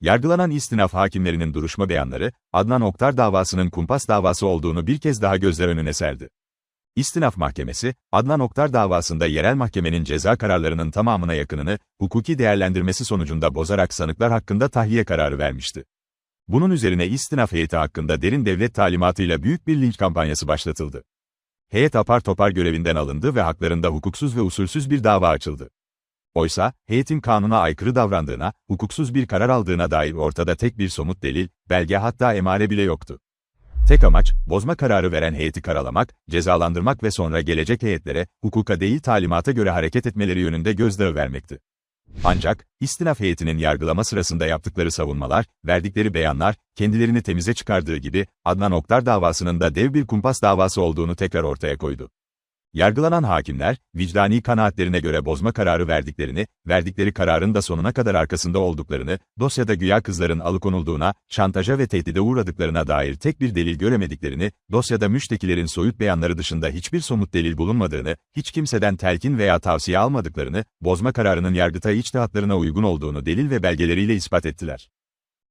Yargılanan istinaf hakimlerinin duruşma beyanları, Adnan Oktar davasının kumpas davası olduğunu bir kez daha gözler önüne serdi. İstinaf Mahkemesi, Adnan Oktar davasında yerel mahkemenin ceza kararlarının tamamına yakınını, hukuki değerlendirmesi sonucunda bozarak sanıklar hakkında tahliye kararı vermişti. Bunun üzerine istinaf heyeti hakkında derin devlet talimatıyla büyük bir linç kampanyası başlatıldı. Heyet apar topar görevinden alındı ve haklarında hukuksuz ve usulsüz bir dava açıldı. Oysa, heyetin kanuna aykırı davrandığına, hukuksuz bir karar aldığına dair ortada tek bir somut delil, belge hatta emare bile yoktu. Tek amaç, bozma kararı veren heyeti karalamak, cezalandırmak ve sonra gelecek heyetlere, hukuka değil talimata göre hareket etmeleri yönünde gözdağı vermekti. Ancak, istinaf heyetinin yargılama sırasında yaptıkları savunmalar, verdikleri beyanlar, kendilerini temize çıkardığı gibi, Adnan Oktar davasının da dev bir kumpas davası olduğunu tekrar ortaya koydu. Yargılanan hakimler, vicdani kanaatlerine göre bozma kararı verdiklerini, verdikleri kararın da sonuna kadar arkasında olduklarını, dosyada güya kızların alıkonulduğuna, şantaja ve tehdide uğradıklarına dair tek bir delil göremediklerini, dosyada müştekilerin soyut beyanları dışında hiçbir somut delil bulunmadığını, hiç kimseden telkin veya tavsiye almadıklarını, bozma kararının yargıtay içtihatlarına uygun olduğunu delil ve belgeleriyle ispat ettiler.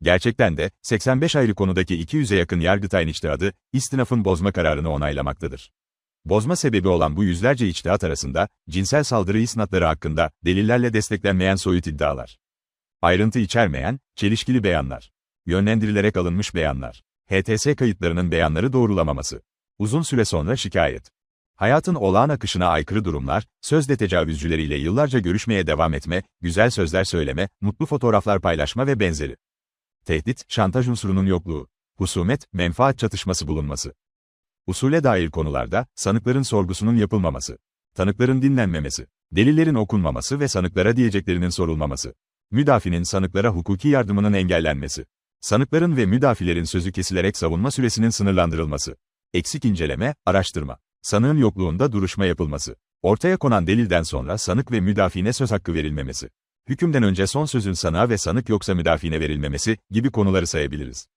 Gerçekten de, 85 ayrı konudaki 200'e yakın yargıtayın içtihadı, istinafın bozma kararını onaylamaktadır. Bozma sebebi olan bu yüzlerce içtihat arasında, cinsel saldırı isnatları hakkında, delillerle desteklenmeyen soyut iddialar. Ayrıntı içermeyen, çelişkili beyanlar. Yönlendirilerek alınmış beyanlar. HTS kayıtlarının beyanları doğrulamaması. Uzun süre sonra şikayet. Hayatın olağan akışına aykırı durumlar, sözde tecavüzcüleriyle yıllarca görüşmeye devam etme, güzel sözler söyleme, mutlu fotoğraflar paylaşma ve benzeri. Tehdit, şantaj unsurunun yokluğu. Husumet, menfaat çatışması bulunması. Usule dair konularda, sanıkların sorgusunun yapılmaması, tanıkların dinlenmemesi, delillerin okunmaması ve sanıklara diyeceklerinin sorulmaması, müdafinin sanıklara hukuki yardımının engellenmesi, sanıkların ve müdafilerin sözü kesilerek savunma süresinin sınırlandırılması, eksik inceleme, araştırma, sanığın yokluğunda duruşma yapılması, ortaya konan delilden sonra sanık ve müdafine söz hakkı verilmemesi, hükümden önce son sözün sanığa ve sanık yoksa müdafine verilmemesi gibi konuları sayabiliriz.